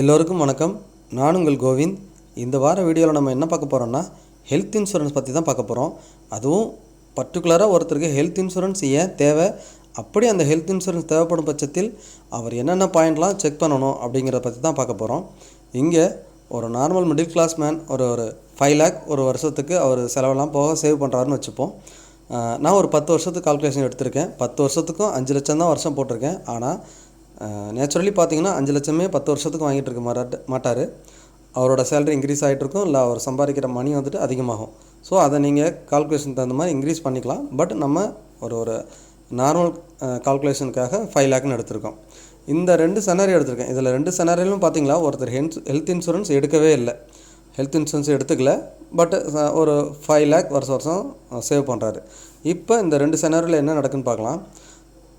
எல்லோருக்கும் வணக்கம். நான் உங்கள் கோவிந்த். இந்த வார வீடியோவில் நம்ம என்ன பார்க்க போகிறோம்னா ஹெல்த் இன்சூரன்ஸ் பற்றி தான் பார்க்க போகிறோம் அதுவும் பர்டிகுலராக ஒருத்தருக்கு ஹெல்த் இன்சூரன்ஸ் ஏன் தேவை? அப்படி அந்த ஹெல்த் இன்சூரன்ஸ் தேவைப்படும் பட்சத்தில் அவர் என்னென்ன பாயிண்ட்லாம் செக் பண்ணணும் அப்படிங்கிறத பற்றி தான் பார்க்க போகிறோம் இங்கே ஒரு நார்மல் மிடில் கிளாஸ் மேன் ஒரு ஒரு ஃபைவ் லேக் ஒரு வருஷத்துக்கு அவர் செலவெல்லாம் போக சேவ் பண்ணுறாருன்னு வச்சுப்போம். நான் ஒரு பத்து வருஷத்துக்கு கால்குலேஷன் எடுத்திருக்கேன். பத்து வருஷத்துக்கும் அஞ்சு லட்சம் தான் வருஷம் போட்டிருக்கேன். ஆனால் நேச்சுரலி பார்த்தீங்கன்னா அஞ்சு லட்சமே பத்து வருஷத்துக்கு வாங்கிட்டு இருக்க மாட்டார் மாட்டார். அவரோட சேலரி இன்க்ரீஸ் ஆகிட்டு இருக்கும் இல்லை அவர் சம்பாதிக்கிற மணி வந்துட்டு அதிகமாகும். ஸோ அதை நீங்கள் கால்குலேஷன் தகுந்த மாதிரி இன்க்ரீஸ் பண்ணிக்கலாம். பட் நம்ம ஒரு ஒரு நார்மல் கால்குலேஷனுக்காக ஃபைவ் லேக்னு எடுத்திருக்கோம். இந்த ரெண்டு செனாரி எடுத்திருக்கேன். இதில் ரெண்டு செனாரியிலும் பார்த்தீங்களா ஒருத்தர் ஹெல்த் ஹெல்த் இன்சூரன்ஸ் எடுக்கவே இல்லை. ஹெல்த் இன்சூரன்ஸ் எடுத்துக்கல. பட் ஒரு ஃபைவ் லேக் வருஷம் வருஷம் சேவ் பண்ணுறாரு இப்போ இந்த ரெண்டு செனாரியில் என்ன நடக்குன்னு பார்க்கலாம்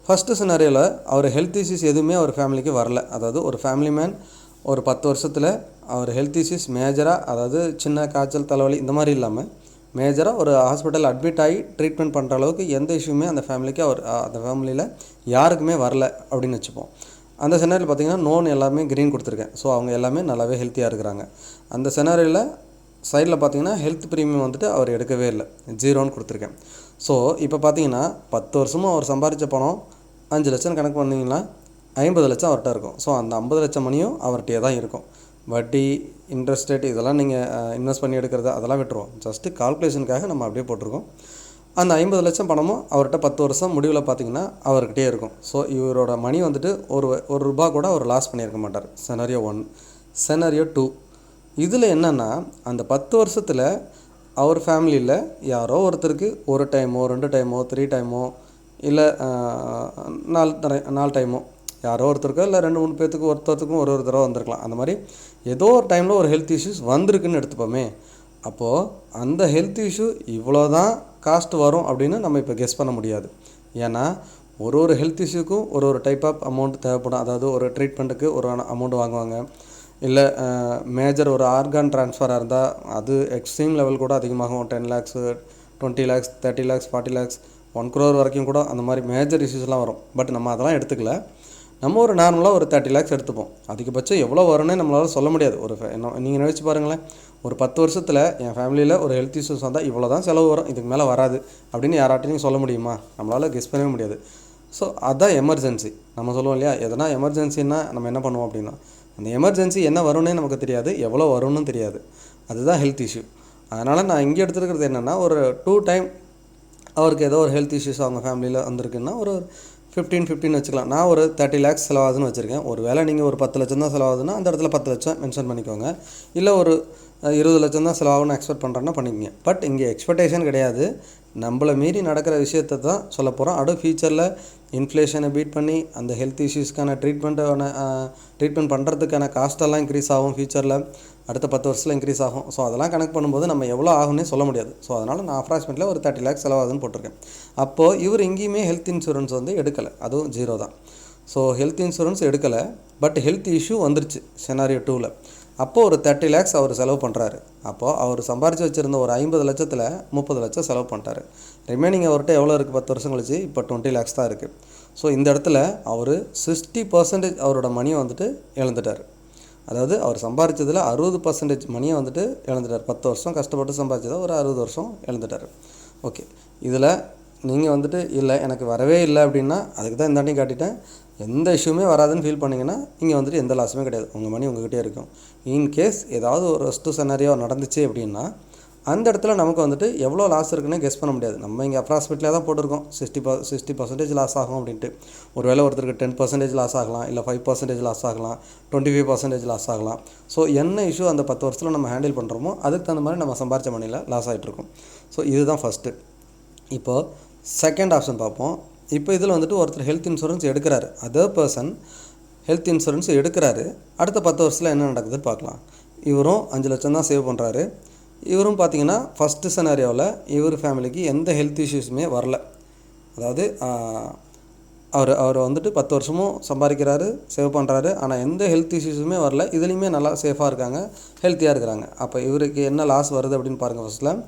ஃபஸ்ட்டு சினாரியில் அவர் ஹெல்த் இஷ்யூஸ் எதுவுமே அவர் ஃபேமிலிக்கு வரல. அதாவது ஒரு ஃபேமிலி மேன் ஒரு பத்து வருஷத்தில் அவர் ஹெல்த் இஷ்யூஸ் மேஜராக அதாவது சின்ன காய்ச்சல் தலைவலி இந்த மாதிரி இல்லாமல் மேஜராக ஒரு ஹாஸ்பிட்டல் அட்மிட் ஆகி ட்ரீட்மெண்ட் பண்ணுற அளவுக்கு எந்த இஷ்யூமே அந்த ஃபேமிலிக்கு அவர் அந்த ஃபேமிலியில் யாருக்குமே வரல அப்படின்னு வச்சுப்போம். அந்த செனாரியில் பார்த்தீங்கன்னா நோன் எல்லாமே க்ரீன் கொடுத்துருக்கேன். ஸோ அவங்க எல்லாமே நல்லாவே ஹெல்த்தியாக இருக்கிறாங்க. அந்த செனாரியில் சைடில் பார்த்தீங்கன்னா ஹெல்த் ப்ரீமியம் வந்துட்டு அவர் எடுக்கவே இல்லை. ஜீரோன்னு கொடுத்துருக்கேன். ஸோ இப்போ பார்த்தீங்கன்னா பத்து வருஷமும் அவர் சம்பாதிச்ச பணம் அஞ்சு லட்சம் கணக்கு பண்ணிங்கன்னா ஐம்பது லட்சம் அவர்கிட்ட இருக்கும். ஸோ அந்த ஐம்பது லட்சம் மணியும் அவர்கிட்டயே தான் இருக்கும். வட்டி இன்ட்ரெஸ்ட் ரேட் இதெல்லாம் நீங்கள் இன்வெஸ்ட் பண்ணி எடுக்கிறது அதெல்லாம் விட்டுருவோம். ஜஸ்ட்டு கால்குலேஷனுக்காக நம்ம அப்படியே போட்டிருக்கோம். அந்த ஐம்பது லட்சம் பணமும் அவர்கிட்ட பத்து வருஷம் முடிவில் பார்த்தீங்கன்னா அவர்கிட்டயே இருக்கும். ஸோ இவரோட மணி வந்துட்டு ஒரு ஒரு ரூபா கூட அவர் லாஸ் பண்ணியிருக்க மாட்டார். செனரியோ ஒன் செனரியோ டூ இதில் என்னென்னா அந்த பத்து வருஷத்தில் அவர் ஃபேமிலியில் யாரோ ஒருத்தருக்கு ஒரு டைமோ ரெண்டு டைமோ த்ரீ டைமோ இல்லை நாலு நாலு டைமோ. யாரோ ஒருத்தருக்கோ இல்லை ரெண்டு மூணு பேர்த்துக்கு ஒருத்தருக்கும் ஒரு ஒரு தடவை வந்திருக்கலாம். அந்த மாதிரி ஏதோ ஒரு டைமில் ஒரு ஹெல்த் இஷ்யூஸ் வந்திருக்குன்னு எடுத்துப்போமே. அப்போது அந்த ஹெல்த் இஷ்யூ இவ்வளோ தான் காஸ்ட் வரும் அப்படின்னு நம்ம இப்போ கெஸ் பண்ண முடியாது. ஏன்னா ஒரு ஒரு ஹெல்த் இஷ்யூக்கும் ஒரு ஒரு டைப் ஆஃப் அமௌண்ட் தேவைப்படும். அதாவது ஒரு ட்ரீட்மெண்ட்டுக்கு ஒரு அமௌண்ட் வாங்குவாங்க. இல்லை மேஜர் ஒரு ஆர்கான் ட்ரான்ஸ்ஃபராக இருந்தால் அது எக்ஸ்ட்ரீம் லெவல் கூட அதிகமாகும். Ten lakhs twenty lakhs thirty lakhs forty lakhs one crore வரைக்கும் கூட அந்த மாதிரி மேஜர் இஷ்யூஸ்லாம் வரும். பட் நம்ம அதெல்லாம் எடுத்துக்கல. நம்ம ஒரு நார்மலாக ஒரு தேர்ட்டி லேக்ஸ் எடுத்துப்போம். அதிகபட்சம் எவ்வளோ வரும்னே நம்மளால் சொல்ல முடியாது. ஒரு என்ன நீங்கள் நினச்சி பாருங்களேன். ஒரு பத்து வருஷத்தில் என் ஃபேமிலியில் ஒரு ஹெல்த் இஷ்யூஸ் வந்தால் இவ்வளோ தான் செலவு வரும். இதுக்கு மேலே வராது அப்படின்னு யாராட்டையும் சொல்ல முடியுமா? நம்மளால் கெஸ் பண்ணவே முடியாது. ஸோ அதுதான் எமர்ஜென்சி நம்ம சொல்லுவோம் இல்லையா? எதனா எமர்ஜென்சின்னா நம்ம என்ன பண்ணுவோம் அப்படின்னா அந்த எமர்ஜென்சி என்ன வரும்னே நமக்கு தெரியாது. எவ்வளோ வரும்னு தெரியாது. அதுதான் ஹெல்த் இஷ்யூ அதனால் நான் இங்கே எடுத்துருக்கிறது என்னென்னா ஒரு டூ டைம் அவருக்கு ஏதோ ஒரு ஹெல்த் இஷ்யூஸ் அவங்க ஃபேமிலியில் வந்திருக்குன்னா ஒரு ஃபிஃப்டீன் ஃபிஃப்டின் வச்சுக்கலாம். நான் ஒரு தேர்ட்டி லேக்ஸ் செலவாகுதுன்னு வச்சுருக்கேன். ஒரு வேளை நீங்கள் ஒரு பத்து லட்சம் தான் செலவாகுதுன்னா அந்த இடத்துல பத்து லட்சம் மென்ஷன் பண்ணிக்கோங்க. இல்லை ஒரு இருபது லட்சம் தான் செலவாகும்னு எக்ஸ்பெக்ட் பண்ணுறேன்னா பண்ணிக்கங்க. பட் இங்கே எக்ஸ்பெக்டேஷன் கிடையாது. நம்மளை மீறி நடக்கிற விஷயத்தை தான் சொல்ல போகிறோம் அடுத்த ஃபியூச்சரில் இன்ஃப்ளேஷனை பீட் பண்ணி அந்த ஹெல்த் இஷ்யூஸ்க்கான ட்ரீட்மெண்ட்டான ட்ரீட்மெண்ட் பண்ணுறதுக்கான காஸ்ட்டெல்லாம் இன்க்ரீஸ் ஆகும் ஃபியூச்சரில் அடுத்த பத்து வருஷத்தில் இன்க்ரீஸ் ஆகும். ஸோ அதெல்லாம் கணக்கு பண்ணும்போது நம்ம எவ்வளோ ஆகும்னே சொல்ல முடியாது. ஸோ அதனால் நான் அப்ராக்சிமேட்டில் ஒரு தேர்ட்டி லேக்ஸ் செலவாகுதுன்னு போட்டிருக்கேன். அப்போது இவர் எங்கேயுமே ஹெல்த் இன்சூரன்ஸ் வந்து எடுக்கலை. அதுவும் ஜீரோ தான். ஸோ ஹெல்த் இன்சூரன்ஸ் எடுக்கலை. பட் ஹெல்த் இஷ்யூ வந்துருச்சு செனாரியோ டூவில் அப்போது ஒரு தேர்ட்டி லேக்ஸ் அவர் செலவு பண்ணுறாரு அப்போது அவர் சம்பாரித்து வச்சுருந்த ஒரு ஐம்பது லட்சத்தில் முப்பது லட்சம் செலவு பண்ணிட்டாரு. ரிமைனிங் அவர்கிட்ட எவ்வளோ இருக்குது பத்து வருஷம் கழிச்சு? இப்போ டுவெண்ட்டி லேக்ஸ் தான் இருக்குது ஸோ இந்த இடத்துல அவர் சிக்ஸ்டி பர்சன்டேஜ் அவரோட மணியை வந்துட்டு இழந்துட்டார். அதாவது அவர் சம்பாதிச்சதில் அறுபது பர்சன்டேஜ் மணியை வந்துட்டு இழந்துட்டார். பத்து வருஷம் கஷ்டப்பட்டு சம்பாதிச்சதை ஒரு அறுபது வருஷம் இழந்துட்டார். ஓகே இதில் நீங்கள் வந்துட்டு இல்லை எனக்கு வரவே இல்லை அப்படின்னா அதுக்கு தான் இந்தாண்டையும் காட்டிட்டேன். எந்த இஷ்யூமே வராதுன்னு ஃபீல் பண்ணிங்கன்னா இங்கே வந்துட்டு எந்த லாஸுமே கிடையாது. உங்கள் மணி உங்ககிட்டே இருக்கும். இன்கேஸ் ஏதாவது ஒரு ரெஸ்ட்டு செனரியோ நடந்துச்சு அப்படின்னா அந்த இடத்துல நமக்கு வந்துட்டு எவ்வளோ லாஸ் இருக்குன்னு கெஸ் பண்ண முடியாது. நம்ம இங்கே அப்ராக்சிமேட்லியாக தான் போட்டிருக்கோம். சிக்ஸ்டி ப சிக்ஸ்டி பர்சன்டேஜ் லாஸ் ஆகும் அப்படின்ட்டு. ஒருவேளை ஒருத்தருக்கு டென் பர்சன்டேஜ் லாஸ் ஆகலாம் இல்லை ஃபைவ் பர்சன்டேஜ் லாஸ் ஆகலாம் டுவெண்ட்டி ஃபைவ் பர்சன்டேஜ் லாஸ் ஆகலாம். ஸோ என்ன இஷ்யூ அந்த பத்து வருஷத்தில் நம்ம ஹேண்டில் பண்ணுறோமோ அதுக்கு தகுந்த மாதிரி நம்ம சம்பாரிச்ச மணியில் லாஸ் ஆகிட்ருக்கோம் ஸோ இதுதான் ஃபஸ்ட்டு இப்போது செகண்ட் ஆப்ஷன் பார்ப்போம். இப்போ இதில் வந்துட்டு ஒருத்தர் ஹெல்த் இன்சூரன்ஸ் எடுக்கிறாரு. அதர் பர்சன் ஹெல்த் இன்சூரன்ஸ் எடுக்கிறாரு. அடுத்த பத்து வருஷத்தில் என்ன நடக்குதுன்னு பார்க்கலாம். இவரும் அஞ்சு லட்சம் தான் சேவ் பண்ணுறாரு இவரும் பார்த்தீங்கன்னா ஃபஸ்ட்டு செனாரியோவில் இவர் ஃபேமிலிக்கு எந்த ஹெல்த் இஷ்யூஸுமே வரல. அதாவது அவர் அவர் வந்துட்டு பத்து வருஷமும் சம்பாதிக்கிறாரு சேவ் பண்ணுறாரு ஆனால் எந்த ஹெல்த் இஷ்யூஸுமே வரல. இதுலேயுமே நல்லா சேஃபாக இருக்காங்க ஹெல்த்தியாக இருக்கிறாங்க. அப்போ இவருக்கு என்ன லாஸ் வருது அப்படின்னு பாருங்கள் ஃபஸ்ட்டில்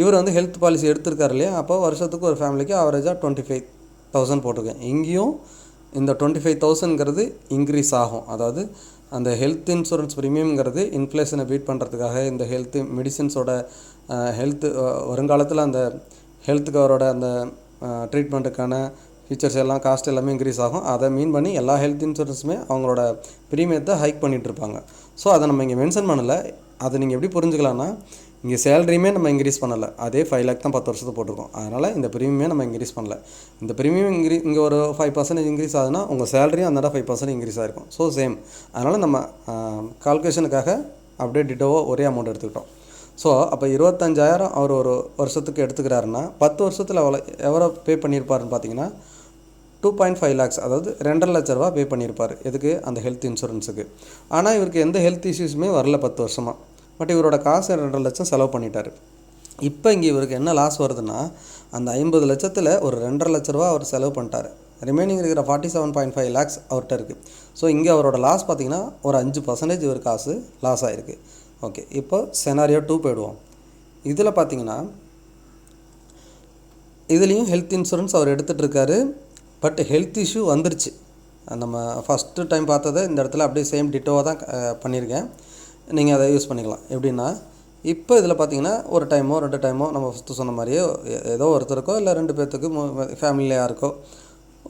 இவர் வந்து ஹெல்த் பாலிசி எடுத்திருக்காரு இல்லையா? அப்போ வருஷத்துக்கு ஒரு ஃபேமிலிக்கு ஆவரேஜாக டுவெண்ட்டி ஃபைவ் தௌசண்ட் போட்டிருக்கேன். இங்கேயும் இந்த டுவெண்ட்டி ஃபைவ் தௌசண்ட்ங்கிறது இன்க்ரீஸ் ஆகும். அதாவது அந்த ஹெல்த் இன்சூரன்ஸ் ப்ரீமியம்ங்கிறது இன்ஃப்ளேஷனை பீட் பண்ணுறதுக்காக இந்த ஹெல்த்து மெடிசின்ஸோட ஹெல்த்து வருங்காலத்தில் அந்த ஹெல்த் கவரோட அந்த ட்ரீட்மெண்ட்டுக்கான ஃபீச்சர்ஸ் எல்லாம் காஸ்ட் எல்லாமே இன்க்ரீஸ் ஆகும். அதை மீன் பண்ணி எல்லா ஹெல்த் இன்சூரன்ஸுமே அவங்களோட ப்ரீமியத்தை ஹைக் பண்ணிகிட்ருப்பாங்க ஸோ அதை நம்ம இங்கே மென்ஷன் பண்ணலை. அதை நீங்கள் எப்படி புரிஞ்சுக்கலாம்னா இங்கே சேலரியுமே நம்ம இன்க்ரீஸ் பண்ணலை. அதே ஃபைவ் லேக் தான் பத்து வருஷத்துக்கு போட்டிருக்கோம். அதனால் இந்த ப்ரீமியமே நம்ம இன்க்ரீஸ் பண்ணல. இந்த ப்ரீமியம் இன்க்ரீ இங்கே ஒரு ஃபைவ் பர்சன்டேஜ் இன்க்ரீஸ் ஆகுதுன்னா உங்கள் சேலரியும் அந்த ஃபைவ் பர்சன்ட் இன்க்ரீஸ் ஆகிருக்கும் ஸோ சேம் அதனால் நம்ம கால்குலேஷனுக்காக அப்படியே டிட்டோவோ ஒரே அமௌண்ட் எடுத்துக்கிட்டோம். ஸோ அப்போ இருபத்தஞ்சாயிரம் அவர் ஒரு வருஷத்துக்கு எடுத்துக்கிறாருன்னா பத்து வருஷத்தில் அவ்வளோ எவ்வளோ பே பண்ணியிருப்பாருன்னு பார்த்தீங்கன்னா டூ பாயிண்ட் ஃபைவ் லேக்ஸ் அதாவது ரெண்டரை லட்ச ரூபா பே பண்ணியிருப்பார். எதுக்கு? அந்த ஹெல்த் இன்சூரன்ஸுக்கு ஆனால் இவருக்கு எந்த ஹெல்த் இஷ்யூஸுமே வரல பத்து வருஷமாக பட் இவரோட காசு ரெண்டரை லட்சம் செலவு பண்ணிட்டார். இப்போ இங்கே இவருக்கு என்ன லாஸ் வருதுன்னா அந்த ஐம்பது லட்சத்தில் ஒரு ரெண்டரை லட்ச ரூபா அவர் செலவு பண்ணிட்டார். ரிமைனிங் இருக்கிற forty seven point five lakhs அவர்கிட்ட இருக்குது ஸோ இங்கே அவரோட லாஸ் பார்த்தீங்கன்னா ஒரு அஞ்சு பர்சன்டேஜ் இவர் காசு லாஸ் ஆகிருக்கு ஓகே இப்போ செனாரியோ டூ போயிடுவோம். இதில் பார்த்தீங்கன்னா இதுலேயும் ஹெல்த் இன்சூரன்ஸ் அவர் எடுத்துகிட்ருக்காரு பட் ஹெல்த் இஷ்யூ வந்துருச்சு. நம்ம ஃபஸ்ட்டு டைம் பார்த்ததை இந்த இடத்துல அப்படியே சேம் டிட்டோவாக தான் பண்ணியிருக்கேன். நீங்கள் அதை யூஸ் பண்ணிக்கலாம். எப்படின்னா இப்போ இதில் பார்த்தீங்கன்னா ஒரு டைமோ ரெண்டு டைமோ நம்ம ஃபஸ்ட்டு சொன்ன மாதிரியே ஏதோ ஒருத்தருக்கோ இல்லை ரெண்டு பேர்த்துக்கு ஃபேமிலியில் யாருக்கோ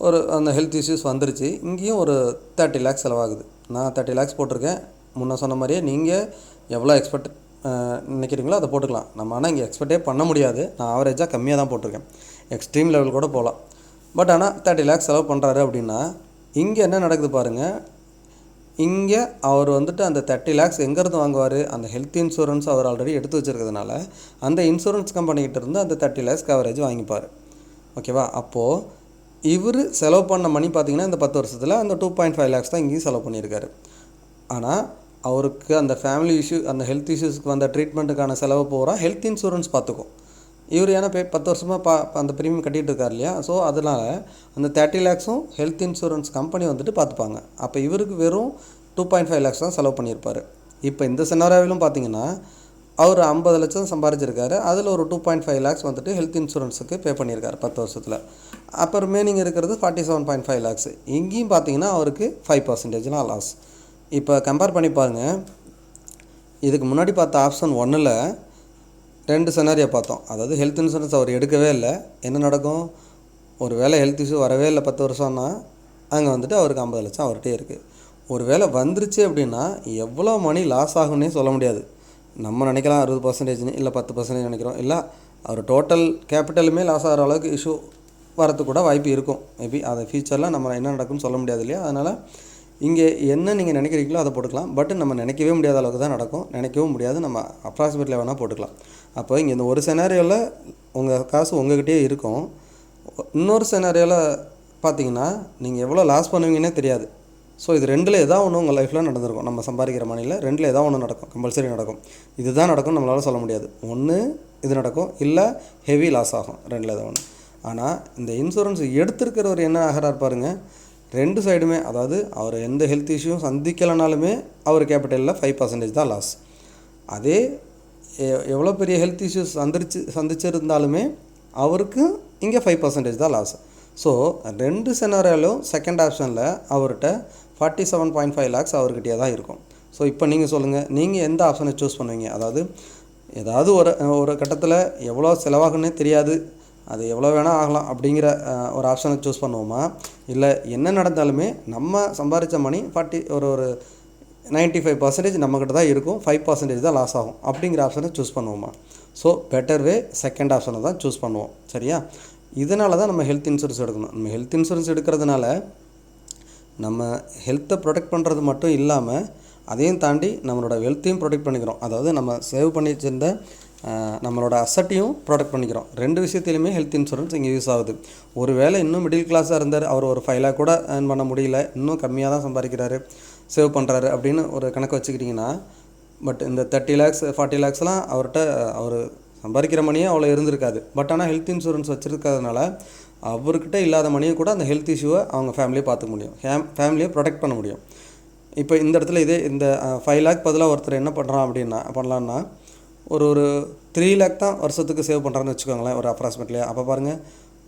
ஒரு அந்த ஹெல்த் இஷ்யூஸ் வந்துருச்சு இங்கேயும் ஒரு தேர்ட்டி லேக்ஸ் செலவாகுது. நான் தேர்ட்டி லேக்ஸ் போட்டிருக்கேன். முன்னே சொன்ன மாதிரியே நீங்கள் எவ்வளோ எக்ஸ்பெக்ட் நினைக்கிறீங்களோ அதை போட்டுக்கலாம். நம்ம ஆனால் இங்கே எக்ஸ்பெக்டே பண்ண முடியாது. நான் ஆவரேஜாக கம்மியாக தான் போட்டிருக்கேன். எக்ஸ்ட்ரீம் லெவல் கூட போகலாம் பட் ஆனால் தேர்ட்டி லேக்ஸ் செலவு பண்ணுறாரு அப்படின்னா இங்கே என்ன நடக்குது பாருங்கள் இங்கே அவர் வந்துட்டு அந்த தேர்ட்டி லேக்ஸ் எங்கேருந்து வாங்குவார்? அந்த ஹெல்த் இன்சூரன்ஸ் அவர் ஆல்ரெடி எடுத்து வச்சுருக்கிறதுனால அந்த இன்சூரன்ஸ் கம்பெனிக்கிட்ட இருந்து அந்த தேர்ட்டி லேக்ஸ் கவரேஜ் வாங்கிப்பார். ஓகேவா அப்போது இவர் செலவு பண்ண மணி பார்த்தீங்கன்னா இந்த பத்து வருஷத்தில் அந்த டூ பாயிண்ட் ஃபைவ் லேக்ஸ் தான் இங்கேயும் செலவு பண்ணியிருக்காரு. ஆனால் அவருக்கு அந்த ஃபேமிலி இஷ்யூ அந்த ஹெல்த் இஷ்யூஸ்க்கு வந்த ட்ரீட்மெண்ட்டுக்கான செலவு போகிறா ஹெல்த் இன்சூரன்ஸ் பார்த்துக்கும் இவர் ஏன்னா பே பத்து வருஷமாக பா அந்த ப்ரீமியம் கட்டிகிட்டு இருக்கார் இல்லையா? ஸோ அதனால் அந்த தேர்ட்டி லேக்ஸும் ஹெல்த் இன்சூரன்ஸ் கம்பெனி வந்துட்டு பார்த்துப்பாங்க. அப்போ இவருக்கு வெறும் டூ பாயிண்ட் ஃபைவ் லேக்ஸ் தான் செலவு பண்ணியிருப்பார். இப்போ இந்த சினாராவிலும் பார்த்தீங்கன்னா அவர் ஐம்பது லட்சம் சம்பாரிச்சிருக்காரு. அதில் ஒரு டூ பாயிண்ட் ஃபைவ் லேக்ஸ் வந்துட்டு ஹெல்த் இன்சூரன்ஸுக்கு பே பண்ணியிருக்காரு பத்து வருஷத்தில். அப்போ ரிமைனிங் இருக்கிறது forty seven point five lakhs இங்கேயும் பார்த்தீங்கன்னா அவருக்கு ஃபைவ் பர்சன்டேஜ்லாம் லாஸ் இப்போ கம்பேர் பண்ணி பாருங்கள் இதுக்கு முன்னாடி பார்த்த ஆப்ஷன் ஒன்றில் ரெண்டு செனாரியை பார்த்தோம். அதாவது ஹெல்த் இன்சூரன்ஸ் அவர் எடுக்கவே இல்லை. என்ன நடக்கும்? ஒரு வேளை ஹெல்த் இஷ்யூ வரவே இல்லை பத்து வருஷம்னா அங்கே வந்துட்டு அவருக்கு ஐம்பது லட்சம் அவர்கிட்டே இருக்குது ஒரு வேளை வந்துருச்சு அப்படின்னா எவ்வளோ மணி லாஸ் ஆகும்னே சொல்ல முடியாது. நம்ம நினைக்கலாம் அறுபது பர்சன்டேஜ்னு இல்லை பத்து பர்சன்டேஜ் நினைக்கிறோம். இல்லை அவர் டோட்டல் கேபிட்டலுமே லாஸ் ஆகிற அளவுக்கு இஷ்யூ வரத்துக்கு கூட வாய்ப்பு இருக்கும். மேபி அதை ஃபியூச்சரில் நம்ம என்ன நடக்கும்னு சொல்ல முடியாது இல்லையா? அதனால் இங்கே என்ன நீங்கள் நினைக்கிறீங்களோ அதை போட்டுக்கலாம். பட் நம்ம நினைக்கவே முடியாத அளவுக்கு தான் நடக்கும். நினைக்கவும் முடியாது. நம்ம அப்ராக்சிமேட்டில் வேணால் போட்டுக்கலாம். அப்போ இங்கே இந்த ஒரு செனாரியோவில் உங்கள் காசு உங்ககிட்டயே இருக்கும். இன்னொரு செனாரியோவில் பார்த்தீங்கன்னா நீங்கள் எவ்வளோ லாஸ் பண்ணுவீங்கன்னே தெரியாது. ஸோ இது ரெண்டில் எதாவது ஒன்று உங்கள் லைஃப்பில் நடந்திருக்கும். நம்ம சம்பாதிக்கிற மணியில் ரெண்டில் எதாவது ஒன்று நடக்கும். கம்பல்சரி நடக்கும். இதுதான் நடக்கும் நம்மளால் சொல்ல முடியாது. ஒன்று இது நடக்கும். இல்லை ஹெவி லாஸ் ஆகும். ரெண்டில் எதாவது ஒன்று ஆனால் இந்த இன்சூரன்ஸ் எடுத்திருக்கிறவர் என்ன ஆகிறார் பாருங்கள் ரெண்டு சைடுமே அதாவது அவர் எந்த ஹெல்த் இஷ்யூவும் சந்திக்கலைனாலுமே அவர் கேபிட்டலில் ஃபைவ் பர்சன்டேஜ் தான் லாஸ் அதே எவ்வளோ பெரிய ஹெல்த் இஷ்யூஸ் சந்திச்சு சந்திச்சிருந்தாலுமே அவருக்கு இங்கே ஃபைவ் பர்சன்டேஜ் தான் லாஸ் ஸோ ரெண்டு செனாரியாலும் செகண்ட் ஆப்ஷனில் அவர்கிட்ட forty seven point five lakhs அவர்கிட்டயே தான் இருக்கும். ஸோ இப்போ நீங்கள் சொல்லுங்கள் நீங்கள் எந்த ஆப்ஷனை சூஸ் பண்ணுவீங்க? அதாவது ஏதாவது ஒரு ஒரு கட்டத்தில் எவ்வளோ செலவாகுன்னே தெரியாது. அது எவ்வளோ வேணால் ஆகலாம் அப்படிங்கிற ஒரு ஆப்ஷனை சூஸ் பண்ணுவோமா? இல்லை என்ன நடந்தாலுமே நம்ம சம்பாதிச்ச மணி ஃபார்ட்டி ஒரு ஒரு நைன்ட்டி ஃபைவ் பர்சன்டேஜ் நம்மக்கிட்ட தான் இருக்கும் ஃபைவ் பர்சன்டேஜ் தான் லாஸ் ஆகும் அப்படிங்கிற ஆப்ஷனை சூஸ் பண்ணுவோமா? ஸோ பெட்டர் வே செகண்ட் ஆப்ஷனை தான் சூஸ் பண்ணுவோம். சரியா? இதனால தான் நம்ம ஹெல்த் இன்சூரன்ஸ் எடுக்கணும். நம்ம ஹெல்த் இன்சூரன்ஸ் எடுக்கிறதுனால நம்ம ஹெல்த்தை ப்ரொடெக்ட் பண்ணுறது மட்டும் இல்லாமல் அதையும் தாண்டி நம்மளோட வெல்த்தையும் ப்ரொடெக்ட் பண்ணிக்கிறோம். அதாவது நம்ம சேவ் பண்ணி வச்சிருந்த நம்மளோட அசட்டையும் ப்ரொடெக்ட் பண்ணிக்கிறோம். ரெண்டு விஷயத்துலையுமே ஹெல்த் இன்சூரன்ஸ் இங்கே யூஸ் ஆகுது. ஒரு வேளை இன்னும் மிடில் கிளாஸாக இருந்தார் அவர் ஒரு ஃபைவ் லேக் கூட ஏர்ன் பண்ண முடியல இன்னும் கம்மியாக தான் சம்பாதிக்கிறாரு சேவ் பண்ணுறாரு அப்படின்னு ஒரு கணக்கு வச்சுக்கிட்டிங்கன்னா பட் இந்த தேர்ட்டி லேக்ஸ் ஃபார்ட்டி லேக்ஸ்லாம் அவர்கிட்ட அவர் சம்பாதிக்கிற மணியே அவ்வளோ இருந்திருக்காது. பட் ஆனால் ஹெல்த் இன்சூரன்ஸ் வச்சுருக்கிறதுனால அவர்கிட்ட இல்லாத மணியை கூட அந்த ஹெல்த் இஷ்யூவை அவங்க ஃபேமிலியை பார்த்துக்க முடியும். ஹேம் ஃபேமிலியை ப்ரொடெக்ட் பண்ண முடியும். இப்போ இந்த இடத்துல இதே இந்த ஃபைவ் லேக் பதிலாக ஒருத்தர் என்ன பண்ணுறான் அப்படின்னா பண்ணலான்னா ஒரு ஒரு த்ரீ லேக் தான் வருஷத்துக்கு சேவ் பண்ணுறான்னு வச்சுக்கோங்களேன் ஒரு அப்ராக்சிமேட்லியாக அப்போ பாருங்கள்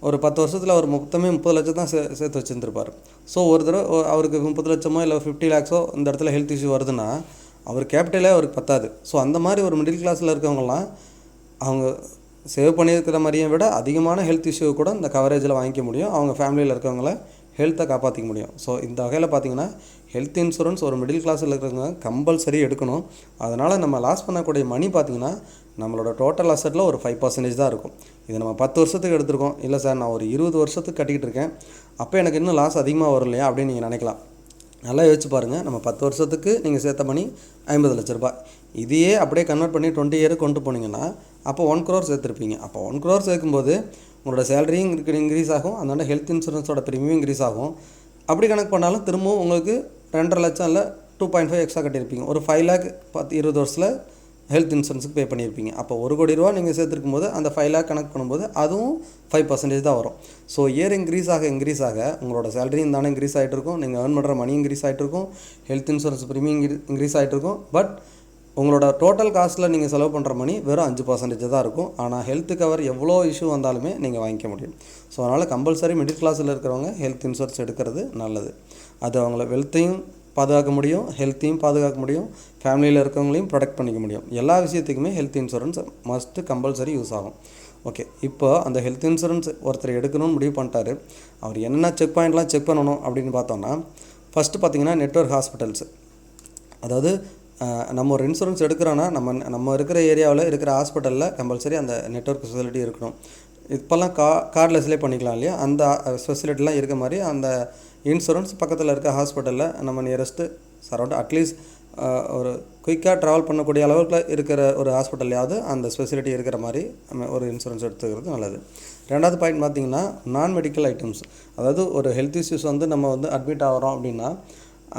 ஒரு பத்து வருஷத்தில் அவர் மொத்தமே முப்பது லட்சம் தான் சே சேர்த்து வச்சுருந்துருப்பார். ஸோ ஒரு தடவை அவருக்கு முப்பது லட்சமோ இல்லை ஃபிஃப்டி லேக்ஸோ இந்த இடத்துல ஹெல்த் இஷ்யூ வருதுன்னா அவர் கேபிட்டலே அவருக்கு பத்தாது. ஸோ அந்த மாதிரி ஒரு மிடில் கிளாஸில் இருக்கவங்கலாம் அவங்க சேவ் பண்ணியிருக்கிற மாதிரியை விட அதிகமான ஹெல்த் இஷ்யூ கூட இந்த கவரேஜில் வாங்கிக்க முடியும். அவங்க ஃபேமிலியில் இருக்கவங்கள ஹெல்த்தை காப்பாற்றிக்க முடியும். ஸோ இந்த வகையில் பார்த்தீங்கன்னா ஹெல்த் இன்சூரன்ஸ் ஒரு மிடில் கிளாஸில் இருக்கிறவங்க கம்பல்சரி எடுக்கணும். அதனால் நம்ம லாஸ் பண்ணக்கூடிய மணி பார்த்தீங்கன்னா நம்மளோட டோட்டல் அசட்டில் ஒரு ஃபைவ் பர்சன்டேஜ் தான் இருக்கும். இது நம்ம பத்து வருஷத்துக்கு எடுத்திருக்கோம். இல்லை சார் நான் ஒரு இருபது வருஷத்துக்கு கட்டிக்கிட்டு இருக்கேன். அப்போ எனக்கு இன்னும் லாஸ் அதிகமாக வரும் இல்லையா அப்படின்னு நீங்கள் நினைக்கலாம். நல்லா யோசிச்சு பாருங்கள் நம்ம பத்து வருஷத்துக்கு நீங்கள் சேர்த்த மணி ஐம்பது லட்ச ரூபாய். இதையே அப்படியே கன்வெர்ட் பண்ணி டுவெண்ட்டி இயருக்கு கொண்டு போனீங்கன்னா அப்போ ஒன் க்ரோர் சேர்த்துருப்பீங்க. அப்போ ஒன் க்ரோர் சேர்க்கும்போது உங்களோட சேலரியும் இன்க்ரீஸ் ஆகும். அதனால் ஹெல்த் இன்சூரன்ஸோட ப்ரீமியம் இன்க்ரீஸ் ஆகும். அப்படி கணக்கு பண்ணாலும் திரும்பவும் உங்களுக்கு ரெண்டரை லட்சம் இல்லை டூ பாயிண்ட் ஃபைவ் எக்ஸ்ட்ரா கட்டியிருப்பீங்க. ஒரு ஃபைவ் லேக் பத்து இருபது வருஷத்தில் ஹெல்த் இன்சூரன்ஸுக்கு பே பண்ணியிருப்பீங்க. அப்போ ஒரு கோடி ரூபா நீங்கள் சேர்த்துருக்கும் போது அந்த ஃபைவ் லேக் கணக்கு பண்ணும்போது அதுவும் ஃபைவ் பர்சன்டேஜ் தான் வரும். ஸோ இயர் இன்க்ரீஸ் ஆக இன்க்ரீஸ் ஆக உங்களோட சேலரியும் தானே இன்க்ரீஸ் ஆகிட்டு இருக்கும். நீங்கள் ஏர்ன் பண்ணுற மணி இன்க்ரீஸ் ஆகிட்டு இருக்கும். ஹெல்த் இன்சூரன்ஸ் ப்ரீமியம் இன்க்ரீஸ் ஆகிட்டு இருக்கும். பட் உங்களோட டோட்டல் காஸ்ட்டில் நீங்கள் செலவு பண்ணுற மணி வெறும் அஞ்சு பர்சன்டேஜ் தான் இருக்கும். ஆனால் ஹெல்த் கவர் எவ்வளோ இஷ்யூ வந்தாலுமே நீங்கள் வாங்கிக்க முடியும். ஸோ அதனால் கம்பல்சரி மிடில் கிளாஸில் இருக்கிறவங்க ஹெல்த் இன்சூரன்ஸ் எடுக்கிறது நல்லது. அது அவங்கள வெல்த்தையும் பாதுகாக்க முடியும் ஹெல்த்தையும் பாதுகாக்க முடியும் ஃபேமிலியில் இருக்கவங்களையும் ப்ரொடெக்ட் பண்ணிக்க முடியும். எல்லா விஷயத்துக்குமே health insurance must compulsory use ஆகும். ஓகே இப்போ அந்த ஹெல்த் இன்சூரன்ஸ் ஒருத்தர் எடுக்கணும்னு முடிவு பண்ணிட்டாரு. அவர் என்னென்ன செக் பாயிண்ட்லாம் செக் பண்ணணும் அப்படின்னு பார்த்தோம்னா ஃபஸ்ட்டு பார்த்தீங்கன்னா நெட்ஒர்க் ஹாஸ்பிட்டல்ஸ் அதாவது நம்ம ஒரு இன்சூரன்ஸ் எடுக்கிறோன்னா நம்ம நம்ம இருக்கிற ஏரியாவில் இருக்கிற ஹாஸ்பிட்டலில் கம்பல்சரி அந்த நெட்வொர்க் ஃபெசிலிட்டி இருக்கணும். இப்போல்லாம் கா கார்ட்லெஸ்லேயே பண்ணிக்கலாம் இல்லையா? அந்த ஃபெசிலிட்டிலாம் இருக்க மாதிரி அந்த இன்சூரன்ஸ் பக்கத்தில் இருக்க ஹாஸ்பிட்டலில் நம்ம நியரஸ்ட்டு சரௌண்ட் அட்லீஸ்ட் ஒரு குயிக்காக ட்ராவல் பண்ணக்கூடிய அளவுக்கு இருக்கிற ஒரு ஹாஸ்பிட்டல்லையாவது அந்த ஃபெசிலிட்டி இருக்கிற மாதிரி நம்ம ஒரு இன்சூரன்ஸ் எடுத்துக்கிறது நல்லது. ரெண்டாவது பாயிண்ட் பார்த்திங்கன்னா நான் மெடிக்கல் ஐட்டம்ஸ் அதாவது ஒரு ஹெல்த் இஷ்யூஸ் வந்து நம்ம வந்து அட்மிட் ஆகிறோம் அப்படின்னா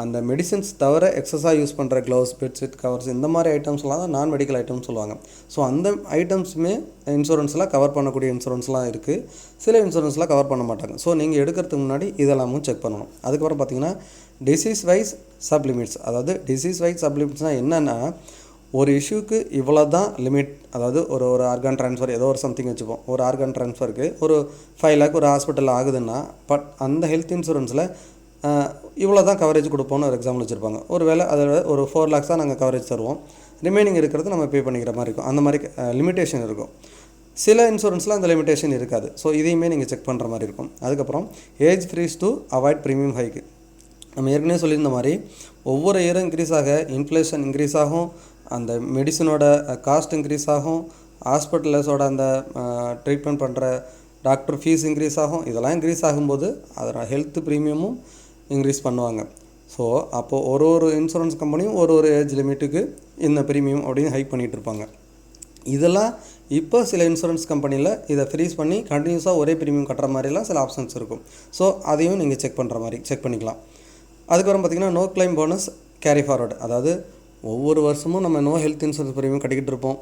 அந்த மெடிசின்ஸ் தவிர எக்ஸஸாக யூஸ் பண்ணுற க்ளவுஸ் பெட்ஷீட் கவர்ஸ் இந்த மாதிரி ஐட்டம்ஸ்லாம் தான் நான் மெடிக்கல் ஐட்டம்ஸ் சொல்லுவாங்க. ஸோ அந்த ஐட்டம்ஸுமே இன்சூரன்ஸ்லாம் கவர் பண்ணக்கூடிய இன்சூரன்ஸ்லாம் இருக்குது சில இன்சூரன்ஸ்லாம் கவர் பண்ண மாட்டாங்க. ஸோ நீங்கள் எடுக்கிறதுக்கு முன்னாடி இதெல்லாமும் செக் பண்ணணும். அதுக்கப்புறம் பார்த்தீங்கன்னா டிசீஸ் வைஸ் சப்லிமிட்ஸ் அதாவது டிசீஸ் வைஸ் சப்லிமிட்ஸ்னால் என்னென்னா ஒரு இஷ்யூக்கு இவ்வளோ தான் லிமிட் அதாவது ஒரு ஒரு ஆர்கான் ட்ரான்ஸ்ஃபர் ஏதோ ஒரு சம்திங் வச்சுப்போம். ஒரு ஆர்கான் ட்ரான்ஸ்ஃபருக்கு ஒரு ஃபைவ் லேக் ஒரு ஹாஸ்பிட்டல் ஆகுதுன்னா பட் அந்த ஹெல்த் இன்சூரன்ஸில் இவ்வளோ தான் கவரேஜ் கொடுப்போம்னு ஒரு எக்ஸாம்பிள் வச்சுருப்பாங்க. ஒரு வேளை அதில் ஒரு ஃபோர் லேக்ஸ் தான் நாங்கள் கவரேஜ் தருவோம். ரிமைனிங் இருக்கிறது நம்ம பே பண்ணிக்கிற மாதிரி இருக்கும். அந்த மாதிரி லிமிட்டேஷன் இருக்கும். சில இன்சூரன்ஸில் அந்த லிமிட்டேஷன் இருக்காது. ஸோ இதையுமே நீங்கள் செக் பண்ணுற மாதிரி இருக்கும். அதுக்கப்புறம் age freeze to avoid premium haiku நம்ம ஏற்கனவே சொல்லியிருந்த மாதிரி ஒவ்வொரு இயரும் இன்க்ரீஸ் ஆக இன்ஃப்ளேஷன் இன்க்ரீஸ் ஆகும். அந்த மெடிசனோட காஸ்ட் இன்க்ரீஸ் ஆகும். ஹாஸ்பிட்டல்ஸோட அந்த ட்ரீட்மெண்ட் பண்ணுற டாக்டர் ஃபீஸ் இன்க்ரீஸ் ஆகும். இதெல்லாம் இன்க்ரீஸ் ஆகும்போது அதோட ஹெல்த் ப்ரீமியமும் இன்க்ரீஸ் பண்ணுவாங்க. ஸோ அப்போது ஒரு ஒரு இன்சூரன்ஸ் கம்பெனியும் ஒரு ஒரு ஏஜ் லிமிட்டுக்கு இந்த ப்ரீமியம் அப்படின்னு ஹைக் பண்ணிகிட்டு இருப்பாங்க. இதெல்லாம் இப்போ சில இன்சூரன்ஸ் கம்பெனியில் இதை ஃப்ரீஸ் பண்ணி கண்டினியூஸாக ஒரே ப்ரீமியம் கட்டுற மாதிரிலாம் சில ஆப்ஷன்ஸ் இருக்கும். ஸோ அதையும் நீங்கள் செக் பண்ணுற மாதிரி செக் பண்ணிக்கலாம். அதுக்கப்புறம் பார்த்தீங்கன்னா no claim bonus carry forward அதாவது ஒவ்வொரு வருஷமும் நம்ம நோ ஹெல்த் இன்சூரன்ஸ் ப்ரீமியம் கட்டிக்கிட்டு இருப்போம்.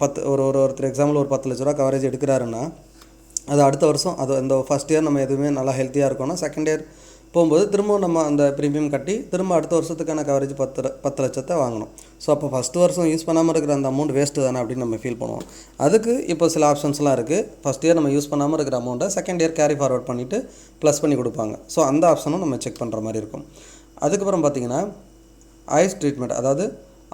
பத்து ஒரு ஒரு ஒருத்தர் எக்ஸாம்பிள் ஒரு பத்து லட்ச ரூபா கவரேஜ் எடுக்கிறாருன்னா அது அடுத்த வருஷம் அது இந்த ஃபஸ்ட் இயர் நம்ம எதுவுமே நல்லா ஹெல்த்தியாக இருக்கோம்னா செகண்ட் இயர் போகும்போது திரும்பவும் நம்ம அந்த ப்ரீமியம் கட்டி திரும்ப அடுத்த வருஷத்துக்கான கவரேஜ் பத்து பத்து லட்சத்தை வாங்கணும். ஸோ அப்போ ஃபஸ்ட் வருஷம் யூஸ் பண்ணாமல் இருக்கிற அந்த அமௌண்ட் வேஸ்ட்டு தானே அப்படின்னு நம்ம ஃபீல் பண்ணுவோம். அதுக்கு இப்போ சில ஆப்ஷன்ஸ்லாம் இருக்குது ஃபஸ்ட் இயர் நம்ம யூஸ் பண்ணாமல் இருக்கிற அமௌண்ட்டை செகண்ட் இயர் கேரி ஃபார்வர்ட் பண்ணிவிட்டு ப்ளஸ் பண்ணி கொடுப்பாங்க. ஸோ அந்த ஆப்ஷனும் நம்ம செக் பண்ணுற மாதிரி இருக்கும். அதுக்கப்புறம் பார்த்தீங்கன்னா ஐஸ் ட்ரீட்மெண்ட் அதாவது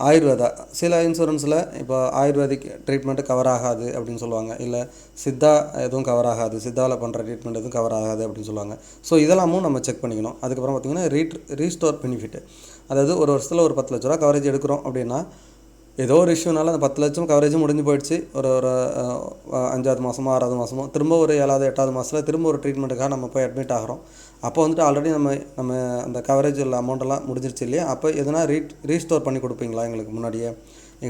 ஆயுர்வேதா. சில இன்சூரன்ஸில் இப்போ ஆயுர்வேதிக் ட்ரீட்மெண்ட்டு கவர் ஆகாது அப்படின்னு சொல்லுவாங்க. இல்லை சித்தா எதுவும் கவர் ஆகாது. சித்தாவில் பண்ணுற ட்ரீட்மெண்ட் எதுவும் கவர் ஆகாது அப்படின்னு சொல்லுவாங்க. ஸோ இதெல்லாமும் நம்ம செக் பண்ணிக்கணும். அதுக்கப்புறம் பார்த்திங்கன்னா ரீட் ரீஸ்டோர் பெனிஃபிட் அதாவது ஒரு வருஷத்தில் ஒரு பத்து லட்ச ரூபா கவரேஜ் எடுக்கிறோம் அப்படின்னா ஏதோ ஒரு இஷ்யூனால அந்த பத்து லட்சம் கவரேஜும் முடிஞ்சு போயிடுச்சு. ஒரு ஒரு அஞ்சாவது மாதமோ ஆறாவது மாதமோ திரும்ப ஒரு ஏழாவது எட்டாவது மாதத்தில் திரும்ப ஒரு ட்ரீட்மெண்ட்டுக்காக நம்ம போய் அட்மிட் ஆகிறோம். அப்போ வந்துட்டு ஆல்ரெடி நம்ம நம்ம அந்த கவரேஜ் உள்ள அமௌண்ட்டெல்லாம் முடிஞ்சிருச்சு இல்லையா? அப்போ எதனா ரீ ரீஸ்டோர் பண்ணி கொடுப்பீங்களா எங்களுக்கு முன்னாடியே?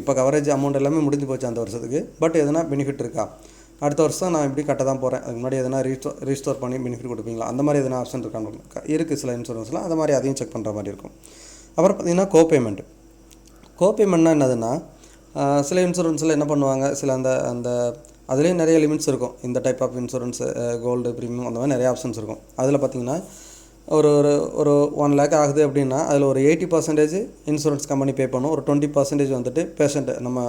இப்போ கவரேஜ் அமௌண்ட் எல்லாமே முடிஞ்சு போச்சு அந்த வருஷத்துக்கு. பட் எதனா பெனிஃபிட் இருக்கா? அடுத்த வருஷம் நான் இப்படி கட்ட தான் போகிறேன் அதுக்கு முன்னாடி எதனா ரீஸ்டோ ரீஸ்டோர் பண்ணி பெனிஃபிட் கொடுப்பீங்களா? அந்த மாதிரி எதனா ஆப்ஷன் இருக்கான்னு இருக்குது சில இன்சூரன்ஸ்லாம் அந்த மாதிரி அதையும் செக் பண்ணுற மாதிரி இருக்கும். அப்புறம் பார்த்தீங்கன்னா கோ பேமெண்ட் கோபேமெண்ட்னா என்னதுன்னா சில இன்சூரன்ஸில் என்ன பண்ணுவாங்க? சில அந்த அந்த அதுலேயும் நிறைய லிமிட்ஸ் இருக்கும். இந்த type of insurance gold premium அந்த மாதிரி நிறைய ஆப்ஷன்ஸ் இருக்கும். அதில் பார்த்தீங்கன்னா ஒரு ஒரு ஒரு ஒன் லேக் ஆகுது அப்படின்னா அதில் ஒரு eighty percentage insurance company pay பண்ணும். ஒரு டுவெண்ட்டி பர்சன்டேஜ் வந்துட்டு பேஷண்ட்டு நம்ம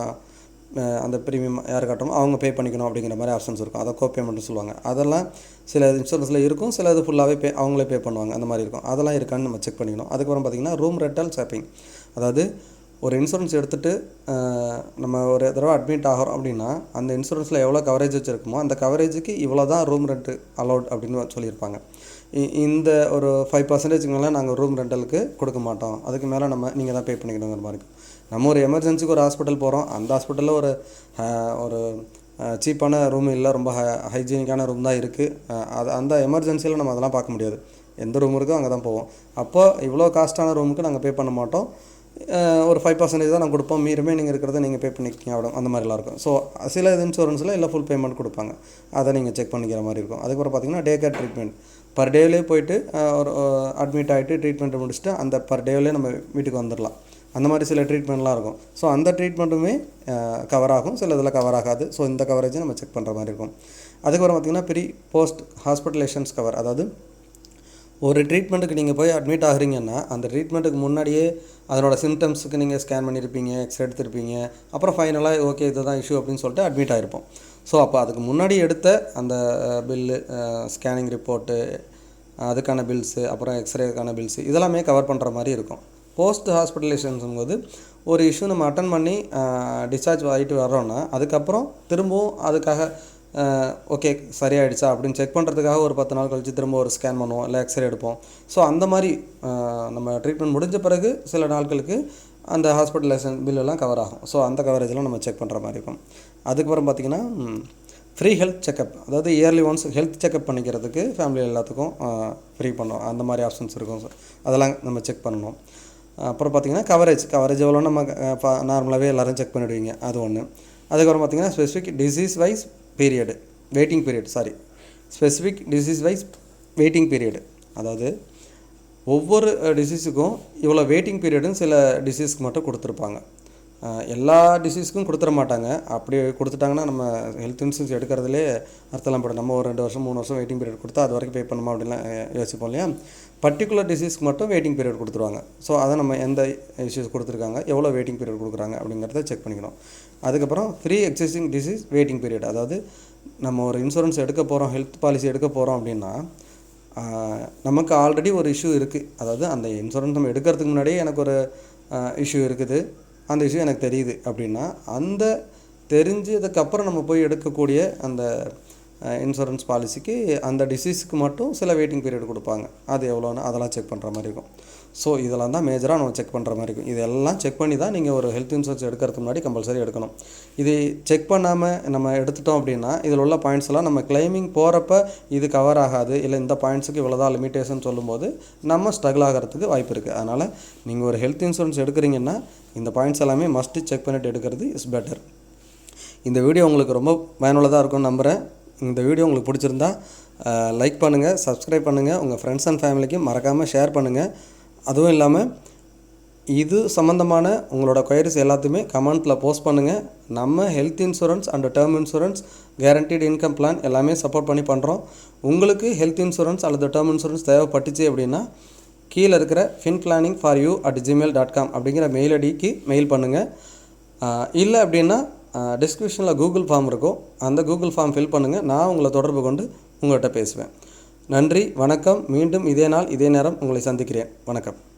அந்த ப்ரீமியம் யார் கட்டணும் அவங்க பே பண்ணிக்கணும் அப்படிங்கிற மாதிரி ஆப்ஷன்ஸ் இருக்கும். அதை கோ பேமெண்ட்னு சொல்லுவாங்க. அதெல்லாம் சில இன்சூரன்ஸில் இருக்கும் சில இது ஃபுல்லாகவே பே அவங்களே பே பண்ணுவாங்க. அந்த மாதிரி இருக்கும். அதெல்லாம் இருக்கான்னு நம்ம செக் பண்ணிக்கணும். அதுக்கப்புறம் பார்த்திங்கன்னா ரூம் ரெட்டல் ஷாப்பிங் அதாவது ஒரு இன்சூரன்ஸ் எடுத்துகிட்டு நம்ம ஒரு தடவை அட்மிட் ஆகிறோம் அப்படின்னா அந்த இன்சூரன்ஸில் எவ்வளோ கவரேஜ் வச்சுருக்குமோ அந்த கவரேஜுக்கு இவ்வளோ தான் ரூம் ரெண்ட்டு அலௌட் அப்படின்னு சொல்லியிருப்பாங்க. இ- இந்த ஒரு ஃபைவ் பர்சன்டேஜ்க்கு மேலே நாங்கள் ரூம் ரெண்டலுக்கு கொடுக்க மாட்டோம். அதுக்கு மேலே நம்ம நீங்கள் தான் பே பண்ணிக்கணுங்கிற மாதிரி. இருக்கும் நம்ம ஒரு எமர்ஜென்சிக்கு ஒரு ஹாஸ்பிட்டல் போகிறோம் அந்த ஹாஸ்பிட்டலில் ஒரு ஒரு சீப்பான ரூம் இல்லை ரொம்ப ஹை ஹைஜீனிக்கான ரூம் தான் இருக்குது அது அந்த எமர்ஜென்சியில் நம்ம அதெல்லாம் பார்க்க முடியாது. எந்த ரூம் இருக்கோ அங்கே தான் போவோம். அப்போ இவ்வளோ காஸ்ட்டான ரூமுக்கு நாங்கள் பே பண்ண மாட்டோம். ஒரு ஃபைவ் பர்சன்டேஜ் தான் நாங்கள் கொடுப்போம். மீ நீங்கள் இருக்கிறத நீங்கள் பே பண்ணிக்கிங்க அவ்வளோ அந்த மாதிரிலாம் இருக்கும். ஸோ சில இன்சூரன்ஸில் இல்லை ஃபுல் பேமெண்ட் கொடுப்பாங்க. அதை நீங்கள் செக் பண்ணிக்கிற மாதிரி இருக்கும். அதுக்கப்புறம் பார்த்தீங்கன்னா டே கேர் ட்ரீட்மெண்ட் பர் டேவிலே போயிட்டு ஒரு அட்மிட் ஆகிட்டு ட்ரீட்மெண்ட்டை முடிச்சுட்டு அந்த பர் டேவிலே நம்ம வீட்டுக்கு வந்துடலாம். அந்த மாதிரி சில ட்ரீட்மெண்ட்லாம் இருக்கும். ஸோ அந்த ட்ரீட்மெண்ட்டுமே கவர் ஆகும். சில இதில் கவர் ஆகாது. ஸோ இந்த கவரேஜை நம்ம செக் பண்ணுற மாதிரி இருக்கும். அதுக்கப்புறம் பார்த்திங்கன்னா ப்ரீ போஸ்ட் ஹாஸ்பிட்டலேஷன்ஸ் கவர் அதாவது ஒரு ட்ரீட்மெண்ட்டுக்கு நீங்கள் போய் அட்மிட் ஆகுறீங்கன்னா அந்த ட்ரீட்மெண்ட்டுக்கு முன்னாடியே அதனோட சிம்டம்ஸுக்கு நீங்கள் ஸ்கேன் பண்ணியிருப்பீங்க எக்ஸ்ரே எடுத்திருப்பீங்க. அப்புறம் ஃபைனலாக ஓகே இதுதான் இஷ்யூ அப்படின்னு சொல்லிட்டு அட்மிட் ஆகிருப்போம் ஸோ அப்போ அதுக்கு முன்னாடி எடுத்த அந்த பில்லு ஸ்கேனிங் ரிப்போர்ட்டு அதுக்கான பில்ஸு அப்புறம் எக்ஸ்ரேக்கான பில்ஸு இதெல்லாமே கவர் பண்ணுற மாதிரி இருக்கும். போஸ்ட் ஹாஸ்பிட்டலைசேஷன்ஸும் போது ஒரு இஷ்யூ நம்ம அட்டன் பண்ணி டிஸ்சார்ஜ் ஆகிட்டு வர்றோன்னா அதுக்கப்புறம் திரும்பவும் அதுக்காக ஓகே சரியாயிடுச்சா அப்படின்னு செக் பண்ணுறதுக்காக ஒரு பத்து நாள் கழித்து திரும்ப ஒரு ஸ்கேன் பண்ணுவோம் இல்லை எக்ஸ்ரே எடுப்போம். ஸோ அந்த மாதிரி நம்ம ட்ரீட்மெண்ட் முடிஞ்ச பிறகு சில நாட்களுக்கு அந்த ஹாஸ்பிட்டலைசேஷன் பில்லெல்லாம் கவர் ஆகும். ஸோ அந்த கவரேஜெலாம் நம்ம செக் பண்ணுற மாதிரி இருக்கும். அதுக்கப்புறம் பார்த்திங்கன்னா ஃப்ரீ ஹெல்த் செக்கப் அதாவது இயர்லி ஒன்ஸ் ஹெல்த் செக்கப் பண்ணிக்கிறதுக்கு ஃபேமிலி எல்லாத்துக்கும் ஃப்ரீ பண்ணோம். அந்த மாதிரி ஆப்ஷன்ஸ் இருக்கும் ஸோ அதெல்லாம் நம்ம செக் பண்ணணும் அப்புறம் பார்த்திங்கன்னா கவரேஜ் கவரேஜ் எவ்வளோ நம்ம நார்மலாகவே எல்லோரும் செக் பண்ணிவிடுவீங்க அது ஒன்று அதுக்கப்புறம் பார்த்திங்கன்னா specific disease wise period waiting period sorry specific disease wise waiting period அதாவது ஒவ்வொரு டிசீஸுக்கும் இவ்வளோ வெயிட்டிங் பீரியடும் சில டிசீஸ்க்கு மட்டும் கொடுத்துருப்பாங்க. எல்லா டிசீஸ்க்கும் கொடுத்துட மாட்டாங்க. அப்படி கொடுத்துட்டாங்கன்னா நம்ம ஹெல்த் இன்சூரன்ஸ் எடுக்கிறதுலே அர்த்தம்லாம் போடும். நம்ம ஒரு ரெண்டு வருஷம் மூணு வருஷம் வெயிட்டிங் பீரியட் கொடுத்தா அது வரைக்கும் பே பண்ணுமா அப்படின்லாம் யோசிப்போம் இல்லையா? பர்டிகுலர் டிசீஸ்க்கு மட்டும் வெயிட்டிங் பீரியட் கொடுத்துருவாங்க. ஸோ அதை நம்ம எந்த இஷ்யூஸ் கொடுத்துருக்காங்க? எவ்வளோ வெயிட்டிங் பீரியட் கொடுக்குறாங்க? அப்படிங்கிறத செக் பண்ணிக்கணும். அதுக்கப்புறம் pre existing disease waiting period அதாவது நம்ம ஒரு இன்சூரன்ஸ் எடுக்க போகிறோம் ஹெல்த் பாலிசி எடுக்க போகிறோம் அப்படின்னா நமக்கு ஆல்ரெடி ஒரு இஷ்யூ இருக்குது அதாவது அந்த இன்சூரன்ஸ் நம்ம எடுக்கிறதுக்கு முன்னாடியே எனக்கு ஒரு இஷ்யூ இருக்குது. அந்த இஷ்யூ எனக்கு தெரியுது அப்படின்னா அந்த தெரிஞ்சதுக்கப்புறம் நம்ம போய் எடுக்கக்கூடிய அந்த இன்சூரன்ஸ் பாலிசிக்கு அந்த டிசீஸுக்கு மட்டும் சில வெயிட்டிங் பீரியட் கொடுப்பாங்க. அது எவ்வளோன்னு அதெல்லாம் செக் பண்ணுற மாதிரி இருக்கும். ஸோ இதெல்லாம் தான் மேஜராக நம்ம செக் பண்ணுற மாதிரி இருக்கும். இதெல்லாம் செக் பண்ணி தான் நீங்கள் ஒரு ஹெல்த் இன்சூரன்ஸ் எடுக்கிறதுக்கு முன்னாடி கம்பல்சரி எடுக்கணும். இது செக் பண்ணாமல் நம்ம எடுத்துட்டோம் அப்படின்னா இதில் உள்ள பாயிண்ட்ஸ் எல்லாம் நம்ம கிளைமிங் போகிறப்ப இது கவர் ஆகாது இல்லை இந்த பாயிண்ட்ஸுக்கு இவ்வளோதான் லிமிட்டேஷன் சொல்லும்போது நம்ம ஸ்ட்ரகிள் ஆகிறதுக்கு வாய்ப்பு இருக்குது அதனால் நீங்கள் ஒரு ஹெல்த் இன்சூரன்ஸ் எடுக்கிறீங்கன்னா இந்த பாயிண்ட்ஸ் எல்லாமே மஸ்ட்டு செக் பண்ணிட்டு எடுக்கிறது இஸ் பெட்டர் இந்த வீடியோ உங்களுக்கு ரொம்ப பயனுள்ளதாக இருக்கும்னு நம்புகிறேன் இந்த வீடியோ உங்களுக்கு பிடிச்சிருந்தா லைக் பண்ணுங்கள் சப்ஸ்கிரைப் பண்ணுங்கள் உங்கள் ஃப்ரெண்ட்ஸ் அண்ட் ஃபேமிலிக்கு மறக்காமல் ஷேர் பண்ணுங்கள் அதுவும் இல்லாமல் இது சம்மந்தமான உங்களோட கொயரிஸ் எல்லாத்தையுமே கமெண்ட்டில் போஸ்ட் பண்ணுங்கள் நம்ம health insurance and term insurance guaranteed income plan எல்லாமே சப்போர்ட் பண்ணி பண்ணுறோம் உங்களுக்கு ஹெல்த் இன்சூரன்ஸ் அல்லது டேர்ம் இன்சூரன்ஸ் தேவைப்பட்டுச்சு அப்படின்னா கீழே இருக்கிற fin planning for you at Gmail dot com அப்படிங்கிற மெயில் ஐடிக்கு மெயில் பண்ணுங்கள் இல்லை அப்படின்னா டிஸ்கிரிப்ஷனில் கூகுள் ஃபார்ம் இருக்கும். அந்த கூகுள் ஃபார்ம் ஃபில் பண்ணுங்கள் நான் உங்களை தொடர்பு கொண்டு உங்கள்கிட்ட பேசுவேன். நன்றி வணக்கம். மீண்டும் இதே நாள் இதே நேரம் உங்களை சந்திக்கிறேன். வணக்கம்.